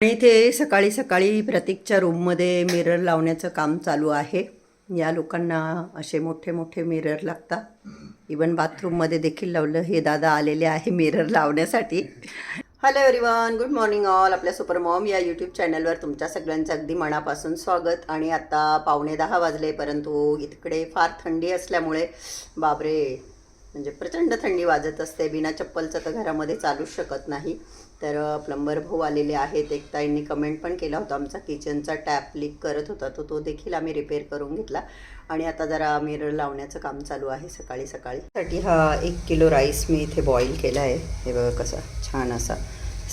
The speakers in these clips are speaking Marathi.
आणि इथे सकाळी सकाळी प्रतीकच्या रूममध्ये मिरर लावण्याचं काम चालू आहे. या लोकांना असे मोठे मोठे मिरर लागतात. इवन बाथरूममध्ये देखील लावलं. हे दादा आलेले आहे मिरर लावण्यासाठी. Hello everyone good morning all आपल्या सुपर मॉम या यूट्यूब चॅनलवर तुमच्या सगळ्यांचं अगदी मनापासून स्वागत. आणि आता पावणे दहा वाजले परंतु इकडे फार थंडी असल्यामुळे बापरे म्हणजे प्रचंड थंडी वाजत असते. बिना चप्पलचं तर घरामध्ये चालूच शकत नाही. तर प्लंबर भाऊ आलेले आहेत. एक ताईंनी कमेंट पण केला होता आमचा. किचनचा टॅप लीक करत होता. तो तो देखील आम्ही रिपेअर करून घेतला. आणि आता जरा मिरर लावण्याचं काम चालू आहे सकाळी सकाळी. साठी हा एक किलो राईस मी इथे बॉईल केला आहे. हे बघा कसा छान असा.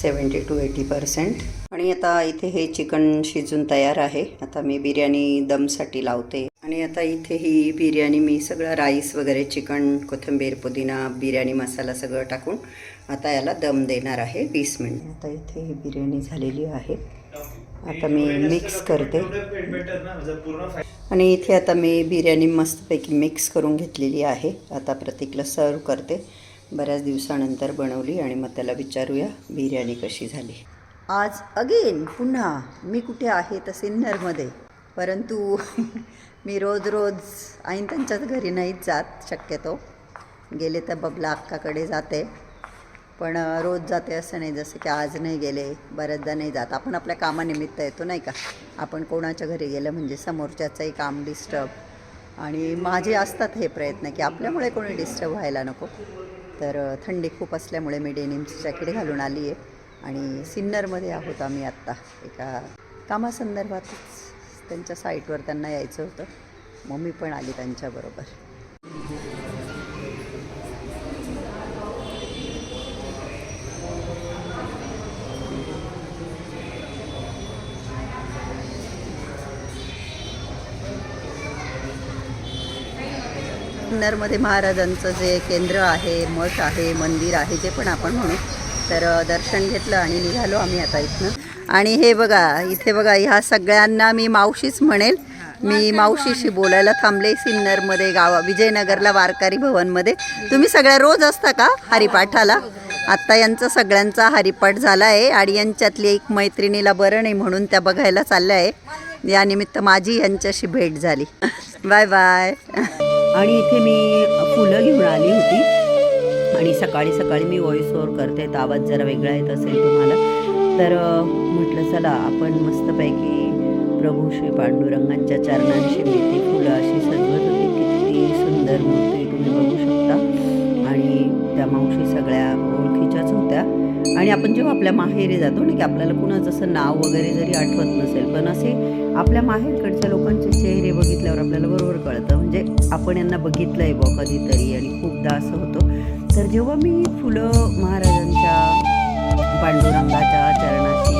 सेवन्टी टू एटी पर्सेंट आणि आता इथे हे चिकन शिजून तयार आहे. आता मी बिर्याणी दमसाठी लावते. आणि आता इथे ही बिर्याणी मी सगळं राईस वगैरे चिकन कोथिंबीर पुदिना बिर्याणी मसाला सगळं टाकून आता याला दम देणार आहे वीस मिनिट. आता इथे ही बिर्याणी झालेली आहे. आता मी मिक्स करते. आणि इथे आता मी बिर्याणी मस्तपैकी मिक्स करून घेतलेली आहे. आता प्रतीकला सर्व करते. बऱ्याच दिवसानंतर बनवली आणि मग त्याला विचारूया बिर्याणी कशी झाली. आज अगेन पुन्हा मी कुठे आहे तर सिन्नरमध्ये परंतु मी रोज रोज आईन त्यांच्याच घरी नाहीच जात शक्यतो. गेले तर बबला अक्काकडे जाते. पण रोज जाते असं नाही जसं की आज नाही गेले बऱ्याचदा नाही जात. आपण आपल्या कामानिमित्त येतो नाही का? आपण कोणाच्या घरी गेलं म्हणजे समोरच्याचंही काम डिस्टर्ब आणि माझे असतात हे प्रयत्न की आपल्यामुळे कोणी डिस्टर्ब व्हायला नको. तर थंडी खूप असल्यामुळे मी डेनिमची जॅकेट घालून आली आहे. आणि सिन्नरमध्ये आहोत आम्ही आत्ता. एका कामासंदर्भातच त्यांच्या साईटवर त्यांना यायचं होतं. मम्मी पण आली त्यांच्याबरोबर. सिन्नरमध्ये महाराजांचं जे केंद्र आहे मठ आहे मंदिर आहे जे पण आपण म्हणू तर दर्शन घेतलं आणि निघालो आम्ही आता इथनं. आणि हे बघा इथे बघा ह्या सगळ्यांना मी मावशीच म्हणेल. मी मावशीशी बोलायला थांबले सिन्नरमध्ये गावा विजयनगरला वारकरी भवनमध्ये. तुम्ही सगळ्या रोज असता का हरिपाठाला? आत्ता यांचा सगळ्यांचा हरिपाठ झाला आहे आणि यांच्यातली एक मैत्रिणीला बरं नाही म्हणून त्या बघायला चालल्या आहे. यानिमित्त माझी यांच्याशी भेट झाली. Bye bye. आणि इथे मी फुलं घेऊन आली होती. आणि सकाळी सकाळी मी व्हॉइस ओवर करते. तर आवाज जरा वेगळा येत असेल तुम्हाला. तर म्हटलं चला आपण मस्तपैकी प्रभू श्री पांडुरंगांच्या चरणांशी मी ती फुलं अशी सजवत होती. किती सुंदर मूर्ती तुम्ही बघू शकता. आणि त्या मावशी सगळ्या ओळखीच्याच होत्या. आणि आपण जेव्हा आपल्या माहेरी जातो ना की आपल्याला कुणाचं असं नाव वगैरे जरी आठवत नसेल पण असे आपल्या माहेरकडच्या लोकांचे चेहरे बघितल्यावर आपल्याला बरोबर कळतं. म्हणजे आपण यांना बघितलं आहे बुवा कधीतरी आणि खूपदा असं होतं. तर जेव्हा मी फुलं महाराजांच्या पांडुरंगाच्या चरणाशी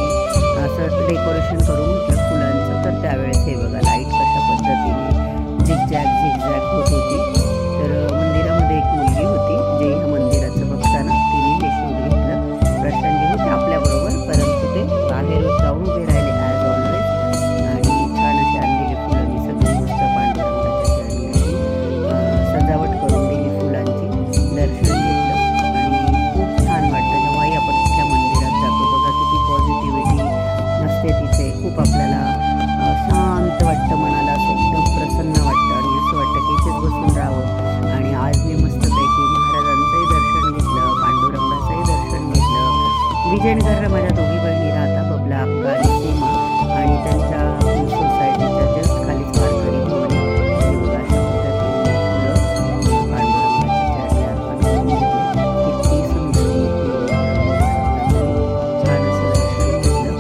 असं डेकोरेशन करून म्हटलं फुलांचं तर त्यावेळेस हे बघायला घेतलं माझ्या दोघी बहिणी राहतात बबला अक्का आणि सीमा आणि त्यांच्या सोसायटीच्या जस्ट खालीच वारकरी भवन किती सुंदर छान असं दर्शन घेतलं.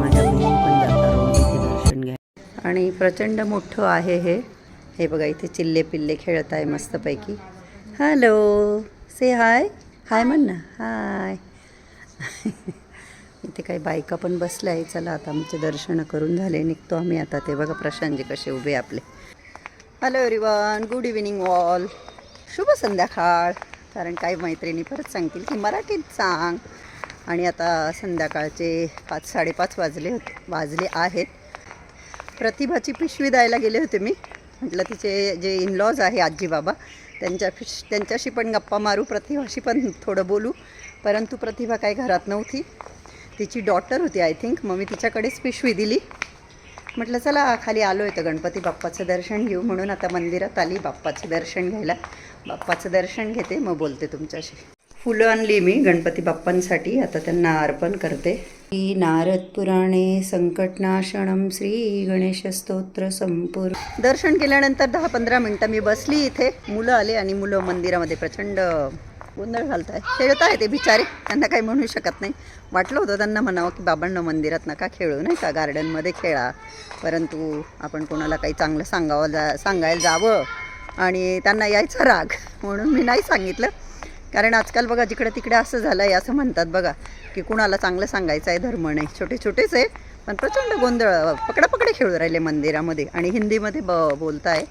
माझ्या बहिणी पण रोज इथे दर्शन घ्या आणि प्रचंड मोठं आहे हे. हे बघा इथे चिल्ले पिल्ले खेळत आहे मस्तपैकी. हॅलो से हाय हाय म्हण ना हाय इथे काही बायका पण बसल्या आहे चला आता आमचे दर्शनं करून झाले. निघतो आम्ही आता. ते बघा प्रशांतजी कसे उभे आपले. Hello everyone good evening all शुभ संध्याकाळ. कारण काही मैत्रिणी परत सांगतील की मराठीत सांग. आणि आता संध्याकाळचे पाच साडेपाच वाजले होते. वाजले आहेत. प्रतिभाची पिशवी द्यायला गेले होते मी. म्हटलं तिचे जे इनलॉज आहे आजी बाबा त्यांच्या फिश त्यांच्याशी पण गप्पा मारू. प्रतिभाशी पण थोडं बोलू. परंतु प्रतिभा काही घरात नव्हती. तिची डॉटर होती आय थिंक मग मी तिच्याकडेच पिशवी दिली. म्हटलं चला खाली आलो आहे तर गणपती बाप्पाचं दर्शन घेऊ. म्हणून आता मंदिरात आली बाप्पाचं दर्शन घ्यायला. बाप्पाचं दर्शन घेते मग बोलते तुमच्याशी. फुलं आणली मी गणपती बाप्पांसाठी. आता त्यांना अर्पण करते. श्री नारद पुराणे संकटनाशनम श्री गणेश स्तोत्र संपूर्ण दर्शन केल्यानंतर दहा पंधरा मिनटं मी बसली इथे. मुलं आले आणि मुलं मंदिरामध्ये प्रचंड गोंधळ घालत आहे खेळत आहे ते बिचारे. त्यांना काही म्हणू शकत नाही. वाटलं होतं त्यांना म्हणावं की बाबांना मंदिरात नका खेळू नाही का? गार्डनमध्ये खेळा. परंतु आपण कोणाला काही चांगलं सांगावं जा सांगायला जावं आणि त्यांना यायचा राग म्हणून मी नाही सांगितलं. कारण आजकाल बघा जिकडे तिकडे असं झालं आहे असं म्हणतात बघा की कुणाला चांगलं सांगायचं आहे धर्म नाही. छोटे छोटेच आहे पण प्रचंड गोंधळ पकडापकडे खेळू राहिले मंदिरामध्ये. आणि हिंदीमध्ये ब बोलताय.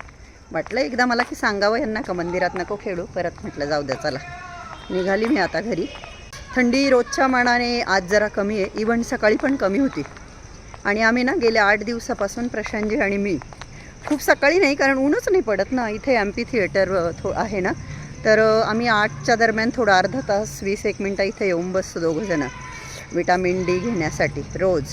वाटलं एकदा मला की सांगावं यांना का मंदिरात नको खेळू? परत म्हटलं जाऊ द्या चला. निघाली मी आता घरी. थंडी रोजच्या मानाने आज जरा कमी आहे. इव्हन सकाळी पण कमी होती. आणि आम्ही ना गेल्या आठ दिवसापासून प्रशांतजी आणि मी खूप सकाळी नाही कारण ऊनच नाही पडत ना. इथे एम पी थिएटर थो आहे ना. तर आम्ही आठच्या दरम्यान थोडं अर्धा तास वीस एक मिनटं इथे येऊन बसतो दोघंजणं. विटामिन डी घेण्यासाठी रोज.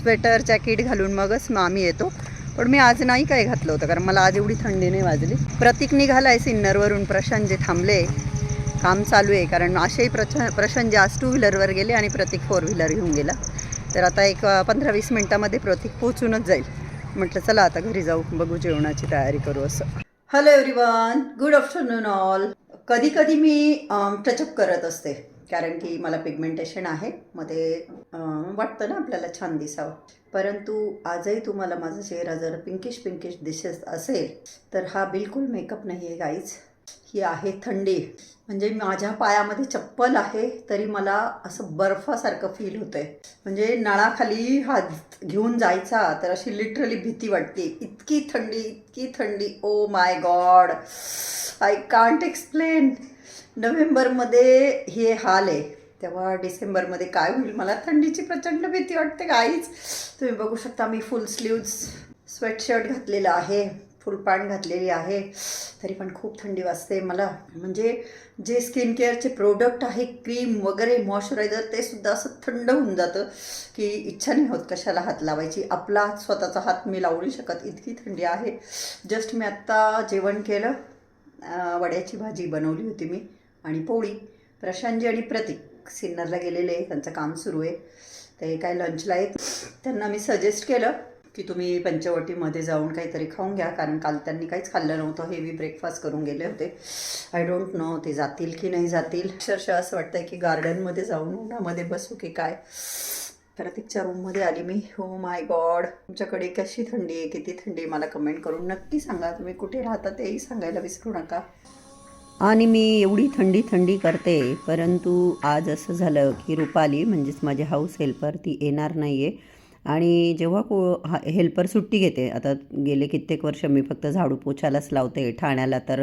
स्वेटर जॅकेट घालून मगच मग आम्ही येतो. पण मी आज नाही काय घातलं होतं कारण मला आज एवढी थंडी नाही वाजली. प्रतीक निघाला आहे सिन्नरवरून प्रशांत जे थांबले. काम चालू आहे. कारण असेही प्रच प्रशन आज टू व्हीलरवर गेले आणि प्रतीक फोर व्हीलर घेऊन गेला. तर आता एक पंधरा वीस मिनटामध्ये प्रतीक पोचूनच जाईल. म्हटलं चला आता घरी जाऊ बघू जेवणाची तयारी करू असं. Hello everyone good afternoon all कधी कधी मी टचअप करत असते. कारण की मला पिगमेंटेशन आहे. मग ते वाटतं ना आपल्याला छान दिसावं. परंतु आजही तुम्हाला माझा चेहरा जर पिंकिश पिंकिश दिसत असेल तर हा बिलकुल मेकअप नाही आहे गाईज ही आहे थंडी. म्हणजे माझ्या पायामध्ये चप्पल आहे तरी मला असं बर्फासारखं फील होतंय. म्हणजे नळाखाली हात घेऊन जायचा तर अशी लिटरली भीती वाटते. इतकी थंडी इतकी थंडी. ओ my god I can't explain नोव्हेंबरमध्ये हे हाल आहे. तेव्हा डिसेंबरमध्ये काय होईल? मला थंडीची प्रचंड भीती वाटते काहीच. तुम्ही बघू शकता मी फुल स्लीव्ज स्वेटशर्ट घातलेलं आहे. फुल पॅन्ट घातलेली आहे. तरी पण खूप थंडी वाजते. मला म्हणजे जे स्किन केअरचे प्रोडक्ट आहे क्रीम वगैरे मॉइश्चरायझर ते सुद्धा असं थंड होऊन जातं की इच्छा नाही होत कशाला हात लावायची. आपला हात स्वतःचा हात मी लावू नाही शकत इतकी थंडी आहे. जस्ट मी आत्ता जेवण केलं. वड्याची भाजी बनवली होती मी आणि पोळी. प्रशांतजी आणि प्रतीक सिन्नरला गेलेले. आहे त्यांचं काम सुरू आहे. ते काय लंचला आहेत. त्यांना मी सजेस्ट केलं. की तुम्ही पंचवटीमध्ये जाऊन काहीतरी खाऊन घ्या कारण काल त्यांनी काहीच खाल्लं नव्हतं हेवी ब्रेकफास्ट करून गेले होते. आय डोंट नो ते जातील की नाही जातील. अक्षरशः असं वाटतंय की गार्डनमध्ये जाऊन उन्हामध्ये बसू की काय. प्रतीकच्या रूममध्ये आली मी. हो माय गॉड तुमच्याकडे कशी थंडी आहे? किती थंडी आहे? मला कमेंट करून नक्की सांगा. तुम्ही कुठे राहता तेही सांगायला विसरू नका. आणि मी एवढी थंडी थंडी करते परंतु आज असं झालं की रुपाली म्हणजेच माझी हाऊस हेल्पर ती येणार नाही आहे आणि जेव्हा को हा हेल्पर सुट्टी घेते आता गेले कित्येक वर्ष मी फक्त झाडू पोछालाच लावते ठाण्याला तर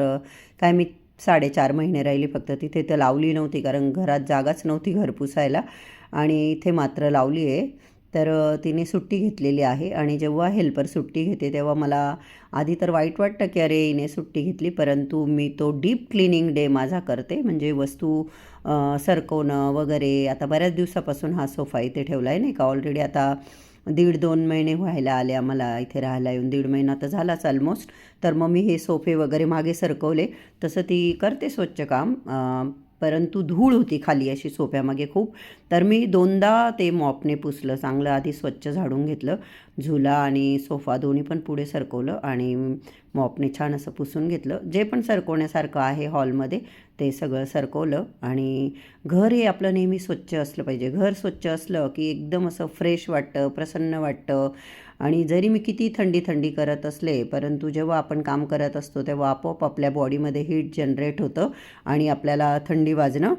काय मी साडेचार महिने राहिली फक्त तिथे तर लावली नव्हती कारण घरात जागाच नव्हती घर पुसायला आणि इथे मात्र लावली आहे. तर तिने सुट्टी घेतलेली आहे आणि जेव्हा हेल्पर सुट्टी घेते तेव्हा मला आधी तर वाईट वाटतं की अरे हिने सुट्टी घेतली परंतु मी तो डीप क्लिनिंग डे माझा करते. म्हणजे वस्तू सरकवणं वगैरे आता बऱ्याच दिवसापासून हा सोफा इथे ठेवला आहे नाही का? ऑलरेडी आता दीड दोन महिने व्हायला आले आम्हाला इथे राहायला येऊन. दीड महिना तर झालाच ऑलमोस्ट तर मग मी हे सोफे वगैरे मागे सरकवले. तसं ती करते स्वच्छ काम. परंतु धूळ होती खाली अशी सोफ्यामागे खूप. तर मी दोनदा ते मॉपने पुसलं चांगलं आधी स्वच्छ झाडून घेतलं. झुला आणि सोफा दोन्ही पण पुढे सरकवलं आणि मॉपने छान असं पुसून घेतलं. जे पण सरकवण्यासारखं आहे हॉलमध्ये ते सगळं सरकवलं आणि घर हे आपलं नेहमी स्वच्छ असलं पाहिजे. घर स्वच्छ असलं की एकदम असं फ्रेश वाटतं प्रसन्न वाटतं. आणि जरी मी किती थंडी थंडी करत असले परंतु जेव्हा आपण काम करत असतो तेव्हा आपोआप आपल्या बॉडीमध्ये हीट जनरेट होतं आणि आपल्याला थंडी वाजणं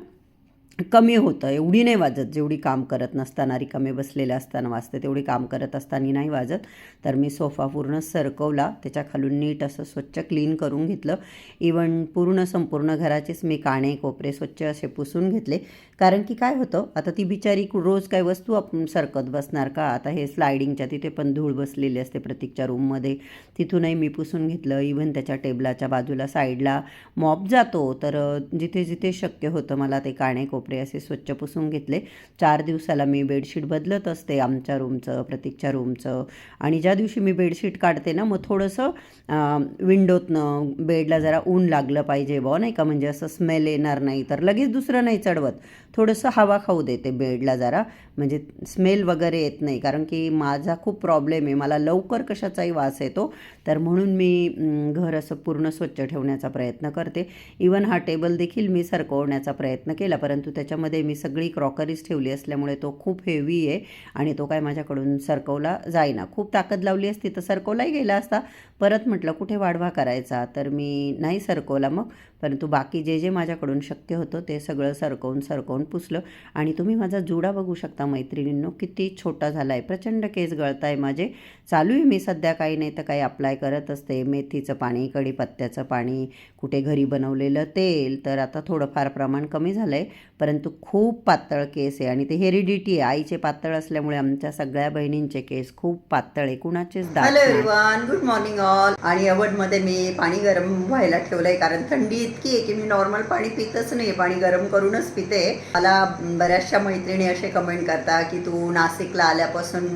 कमी होतं. एवढी नाही वाजत जेवढी काम करत नसताना रिकामे बसलेले असताना वाजते तेवढी काम करत असताना नाही वाजत. तर मी सोफा पूर्ण सरकवला त्याच्या खालून नीट असं स्वच्छ क्लीन करून घेतलं. इवन पूर्ण संपूर्ण घराचेच मी काणे कोपरे स्वच्छ असे पुसून घेतले. कारण की काय होतं आता ती बिचारी रोज काय वस्तू आपण सरकत बसणार का? आता हे स्लायडिंगच्या तिथे पण धूळ बसलेली असते प्रतीकच्या रूममध्ये तिथूनही मी पुसून घेतलं. इव्हन त्याच्या टेबलाच्या बाजूला साईडला मॉप जातो. तर जिथे जिथे शक्य होतं मला ते काणे कोपरे असे स्वच्छ पुसून घेतले. चार दिवसाला मी बेडशीट बदलत असते आमच्या रूमचं प्रतीकच्या रूमचं आणि ज्या दिवशी मी बेडशीट काढते ना मग थोडंसं विंडोतनं बेडला जरा ऊन लागलं पाहिजे बुवा नाही का? म्हणजे असं स्मेल येणार नाही. तर लगेच दुसरं नाही चढवत. थोडंसं हवा खाऊ देते बेडला जरा. म्हणजे स्मेल वगैरे येत नाही. कारण की माझा खूप प्रॉब्लेम आहे. मला लवकर कशाचाही वास येतो. तर म्हणून मी घर असं पूर्ण स्वच्छ ठेवण्याचा प्रयत्न करते. इवन हा टेबल देखील मी सरकवण्याचा प्रयत्न केला. परंतु त्याच्यामध्ये मी सगळी क्रॉकरीज ठेवली असल्यामुळे तो खूप हेवी आहे. आणि तो काय माझ्याकडून सरकवला जाईना. खूप ताकद लावली असती तर सरकवलाही गेला असता. परत म्हटलं कुठे वाढवा करायचा? तर मी नाही सरकवला मग. परंतु बाकी जे जे माझ्याकडून शक्य होतं ते सगळं सरकवून सरकवून पुसलं. आणि तुम्ही माझा जुडा बघू शकता मैत्रिणींनो किती छोटा झाला आहे प्रचंड केस गळत आहे माझे. चालू आहे मी सध्या काही नाही तर काही अप्लाय करत असते. मेथीचं पाणी कढीपत्त्याचं पाणी कुठे घरी बनवलेलं तेल. तर आता थोडंफार प्रमाण कमी झालं आहे परंतु खूप पातळ केस आहे आणि ते हेरिडिटी आहे. आईचे पातळ असल्यामुळे आमच्या सगळ्या बहिणींचे केस खूप पातळ आहे. कुणाचेच दात हॅलो नाही. एव्हरीवन गुड मॉर्निंग ऑल आणि मध्ये मी पाणी गरम व्हायला ठेवलंय कारण थंडी इतकी आहे की मी नॉर्मल पाणी पितच नाही पाणी गरम करूनच पिते. मला बऱ्याचशा मैत्रिणी असे कमेंट करता की तू नाशिकला आल्यापासून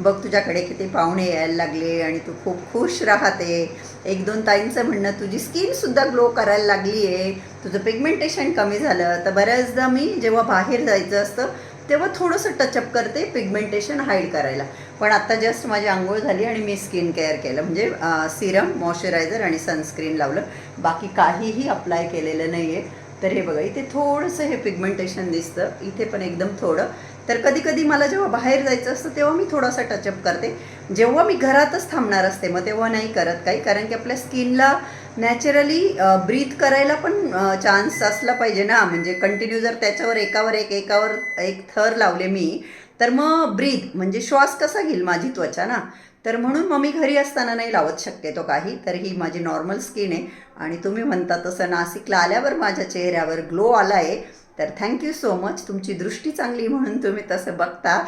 बघ तुझ्याकडे किती पाहुणे यायला लागले आणि तू खूप खुश राहते. एक दोन ताईंचं म्हणणं तुझी स्किन सुद्धा ग्लो करायला लागली आहे तुझं पिगमेंटेशन कमी झालं तर बऱ्याचदा मी जेव्हा बाहेर जायचं असतं तेव्हा थोडंसं टचअप करते पिगमेंटेशन हाईड करायला. पण आता जस्ट माझी आंघोळ झाली आणि मी स्किन केअर केलं. म्हणजे सिरम मॉइश्चरायझर आणि सनस्क्रीन लावलं. बाकी काहीही अप्लाय केलेलं नाही आहे तर हे बघा इथे थोडंसं हे पिगमेंटेशन दिसतं. इथे पण एकदम थोडं. तर कधी कधी मला जेव्हा बाहेर जायचं असतं तेव्हा मी थोडासा टचअप करते. जेव्हा मी घरातच थांबणार असते मग तेव्हा नाही करत काही. कारण की आपल्या स्किनला नॅचरली ब्रीथ करायला पण चान्स असला पाहिजे ना. म्हणजे कंटिन्यू जर त्याच्यावर एकावर एक एकावर एक थर लावले मी तर मग ब्रीथ म्हणजे श्वास कसा घेईल माझी त्वचा ना? तर म्हणून मग मी घरी असताना नाही लावत शक्यतो काही. तर ही माझी नॉर्मल स्किन आहे. आणि तुम्ही म्हणता तसं नाशिकला आल्यावर माझ्या चेहऱ्यावर ग्लो आला आहे तर थँक्यू सो मच तुमची दृष्टी चांगली म्हणून तुम्ही तसं बघता.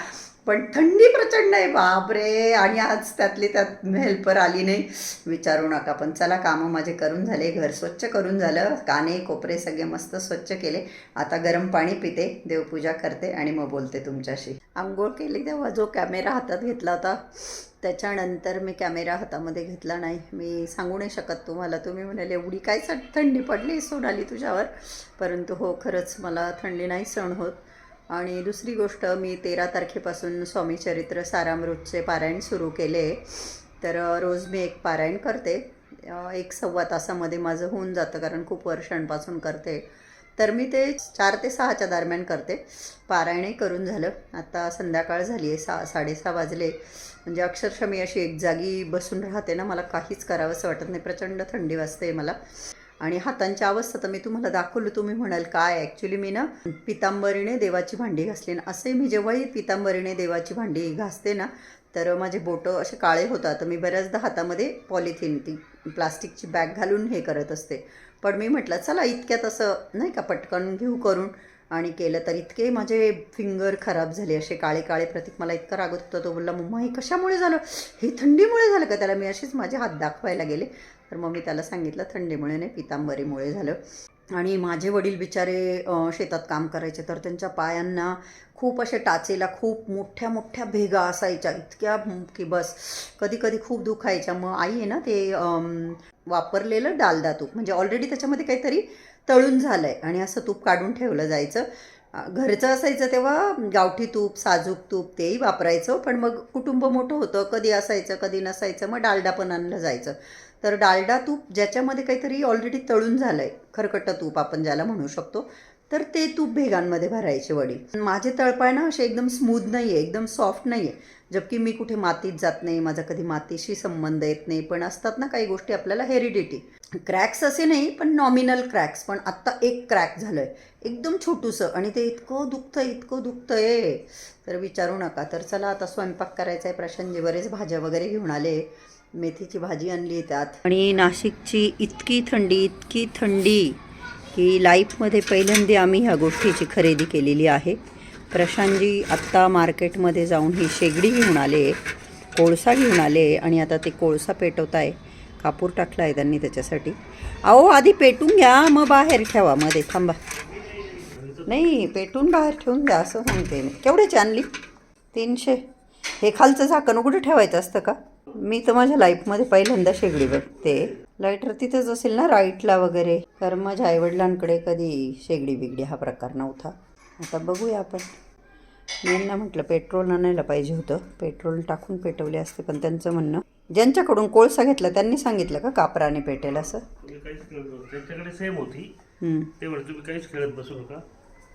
पण थंडी प्रचंड आहे बापरे. आणि आज त्यातली त्यात हेल्पर आली नाही. विचारू नका पण चला कामं माझे करून झाले घर स्वच्छ करून झालं. काने कोपरे सगळे मस्त स्वच्छ केले. आता गरम पाणी पिते देवपूजा करते आणि मग बोलते तुमच्याशी. आंघोळ केली तेव्हा जो कॅमेरा हातात घेतला होता त्याच्यानंतर मी कॅमेरा हातामध्ये घेतला नाही. मी सांगू नाही शकत तुम्हाला. तुम्ही म्हणाले एवढी काय थंडी पडली सोनाली तुझ्यावर? परंतु हो खरंच मला थंडी नाही सण होत. आणि दुसरी गोष्ट मी तेरा तारखेपासून स्वामी चरित्र सारामृतचे पारायण सुरू केले. तर रोज मी एक पारायण करते. एक सव्वा तासामध्ये माझं होऊन जातं कारण खूप वर्षांपासून करते. तर मी ते चार ते सहाच्या दरम्यान करते. पारायणही करून झालं. आता संध्याकाळ झाली आहे सा साडेसहा वाजले. म्हणजे अक्षरशः मी अशी एक जागी बसून राहते ना मला काहीच करावंसं वाटत नाही. प्रचंड थंडी वाजते मला. आणि हातांच्या अवस्था तर मी तुम्हाला दाखवलं तुम्ही म्हणाल काय? ॲक्च्युली मी ना पितांबरीने देवाची भांडी घासली ना असे मी जेव्हाही पितांबरीने देवाची भांडी घासते ना तर माझे बोटं असे काळे होतात. तर मी बऱ्याचदा हातामध्ये पॉलिथिन ती प्लास्टिकची बॅग घालून हे करत असते. पण मी म्हटलं चला इतक्यात असं नाही का पटकन घेऊ करून? आणि केलं तर इतके माझे फिंगर खराब झाले असे काळे काळे प्रतीक मला इतका रागत होता. तो बोलला मम्मा हे कशामुळे झालं? हे थंडीमुळे झालं का त्याला? मी असेच माझे हात दाखवायला गेले. तर मग मी त्याला सांगितलं थंडीमुळे नाही पितांबरीमुळे झालं. आणि माझे वडील बिचारे शेतात काम करायचे तर त्यांच्या पायांना खूप असे टाचेला खूप मोठ्या मोठ्या भेगा असायच्या इतक्या की बस कधी कधी खूप दुखायच्या. मग आई आहे ना ते वापरलेलं डालदा तूप म्हणजे ऑलरेडी त्याच्यामध्ये काहीतरी तळून झालं आहे आणि असं तूप काढून ठेवलं जायचं. घरचं असायचं तेव्हा गावठी तूप साजूक तूप तेही वापरायचं पण मग कुटुंब मोठं होतं कधी असायचं कधी नसायचं मग डालडा पण आणलं जायचं. तर डालडा तूप ज्याच्यामध्ये काहीतरी ऑलरेडी तळून झालं आहे खरकटं तूप आपण ज्याला म्हणू शकतो तर ते तूप भेगांमध्ये भरायचे वडील. माझे तळपाय ना असे एकदम स्मूथ नाही आहे एकदम सॉफ्ट नाही आहे जबकी मी कुठे मातीत जात नाही माझा कधी मातीशी संबंध येत नाही पण असतात ना काही गोष्टी आपल्याला हेरिडिटी क्रॅक्स असे नाही पण नॉमिनल क्रॅक्स पण आत्ता एक क्रॅक झालं आहे एकदम छोटूसं आणि ते इतकं दुखतं इतकं दुखतं आहे तर विचारू नका. तर चला आता स्वयंपाक करायचा आहे प्रशांतजी बरेच भाज्या वगैरे घेऊन आले. मेथीची भाजी आणली त्यात. आणि नाशिकची इतकी थंडी इतकी थंडी की लाईफमध्ये पहिल्यांदा आम्ही ह्या गोष्टीची खरेदी केलेली आहे. प्रशांतजी आत्ता मार्केटमध्ये जाऊन ही शेगडी घेऊन आले कोळसा घेऊन आले आणि आता ते कोळसा पेटवत आहे कापूर टाकला आहे त्यांनी त्याच्यासाठी. अहो आधी पेटून घ्या मग बाहेर ठेवा मध्ये थांबा. नाही पेटून बाहेर ठेवून द्या असं सांगते मी. केवढ्याची आणली? तीनशे. हे खालचं झाकण उघडं ठेवायचं असतं का? मी तर माझ्या लाईफमध्ये पहिल्यांदा शेगडी बघते. लाईटर तिथंच असेल ना राईटला वगैरे. तर माझ्या आईवडिलांकडे कधी शेगडी बिगडी हा प्रकार नव्हता. आता बघूया आपण. मी यांना म्हटलं पेट्रोल आणायला पाहिजे होतं. पेट्रोल टाकून पेटवले असते पण त्यांचं म्हणणं ज्यांच्याकडून कोळसा घेतला त्यांनी सांगितलं का कापराने पेटेल असं? त्यांच्याकडे सेम होती. ते म्हणत तुम्ही काहीच खेळत बसू नका.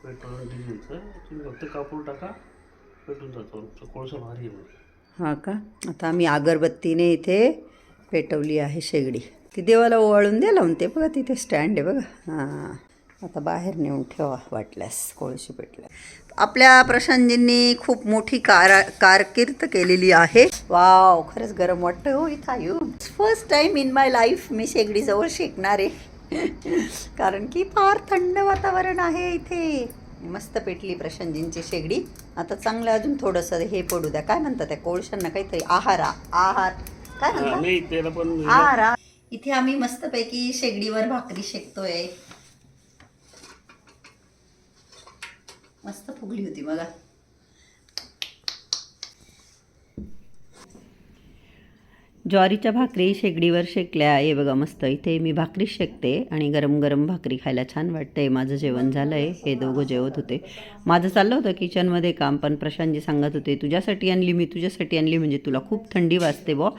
पेट्रोल डिझेलचं तुम्ही फक्त कापूर टाका पेटून जातो. कोळसा भारी आहे हां का? आता आम्ही अगरबत्तीने इथे पेटवली आहे शेगडी. ती देवाला ओवाळून द्या लावून ते बघा तिथे स्टँड आहे बघा. हां. आता बाहेर नेऊन ठेवा वाटल्यास कोळशी पेटल्या. आपल्या प्रशांतजींनी खूप मोठी कार कारकीर्द केलेली आहे. वाव खरंच गरम वाटतं हो इथं आयू. First time in my life मी शेगडीजवळ शेकणार. आहे कारण की फार थंड वातावरण आहे इथे. मस्त पेटली प्रशांतजींची शेगडी. आता चांगलं अजून थोडंसं हे पडू द्या. काय म्हणतात त्या कोळशांना काहीतरी? आहारा आहार. काय म्हणतात? आहारा. इथे आम्ही मस्तपैकी शेगडीवर भाकरी शेकतोय. मस्त फुगली होती बघा. ज्वारीच्या भाकरी शेगडीवर शेकल्या हे बघा मस्त इथे मी भाकरी शेकते आणि गरम गरम भाकरी खायला छान वाटते माझं जेवण झालं आहे हे दोघं जेवत होते. माझं चाललं होतं किचनमध्ये काम पण प्रशांतजी सांगत होते तुझ्यासाठी आणली मी तुझ्यासाठी आणली म्हणजे तुला खूप थंडी वाजते बॉ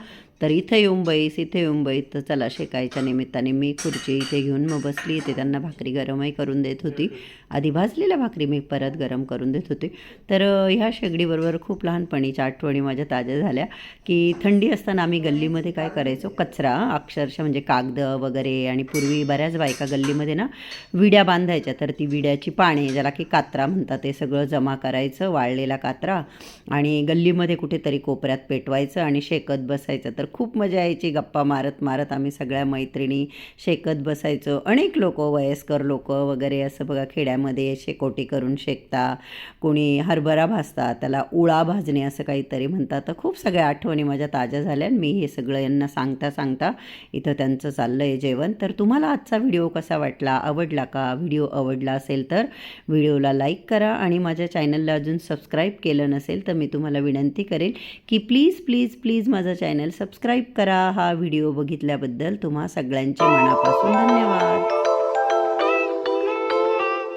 तर इथं येऊन बैस इथे येऊन बैस. तर चला शेकायच्या निमित्ताने मी खुर्ची इथे घेऊन मग बसली. इथे त्यांना भाकरी गरमही करून देत होती. आधी भाजलेल्या भाकरी मी परत गरम करून देत होते. तर ह्या शेगडीबरोबर खूप लहानपणीच्या आठवणी माझ्या ताज्या झाल्या की थंडी असताना आम्ही गल्लीमध्ये काय करायचो? कचरा अक्षरशः म्हणजे कागद वगैरे आणि पूर्वी बऱ्याच बायका गल्लीमध्ये ना विड्या बांधायच्या. तर ती विड्याची पाने ज्याला की कात्रा म्हणतात ते सगळं जमा करायचं वाळलेला कात्रा आणि गल्लीमध्ये कुठेतरी कोपऱ्यात पेटवायचं आणि शेकत बसायचं. तर खूप मजा यायची गप्पा मारत मारत आम्ही सगळ्या मैत्रिणी शेकत बसायचो. अनेक लोक वयस्कर लोक वगैरे असं बघा खेड्यामध्ये शेकोटी करून शेकता. कोणी हरभरा भाजता त्याला उळा भाजणे असं काहीतरी म्हणतात. तर खूप सगळ्या आठवणी माझ्या ताज्या झाल्या आणि मी हे सगळं यांना सांगता सांगता इथं त्यांचं चाललं आहे जेवण. तर तुम्हाला आजचा व्हिडिओ कसा वाटला आवडला का? व्हिडिओ आवडला असेल तर व्हिडिओला लाईक करा आणि माझ्या चॅनलला अजून सबस्क्राईब केलं नसेल तर मी तुम्हाला विनंती करेल की प्लीज प्लीज प्लीज माझं चॅनल सबस्क्राईब करा. हा व्हिडिओ बघितल्याबद्दल तुम्हा सगळ्यांचे मनापासून धन्यवाद.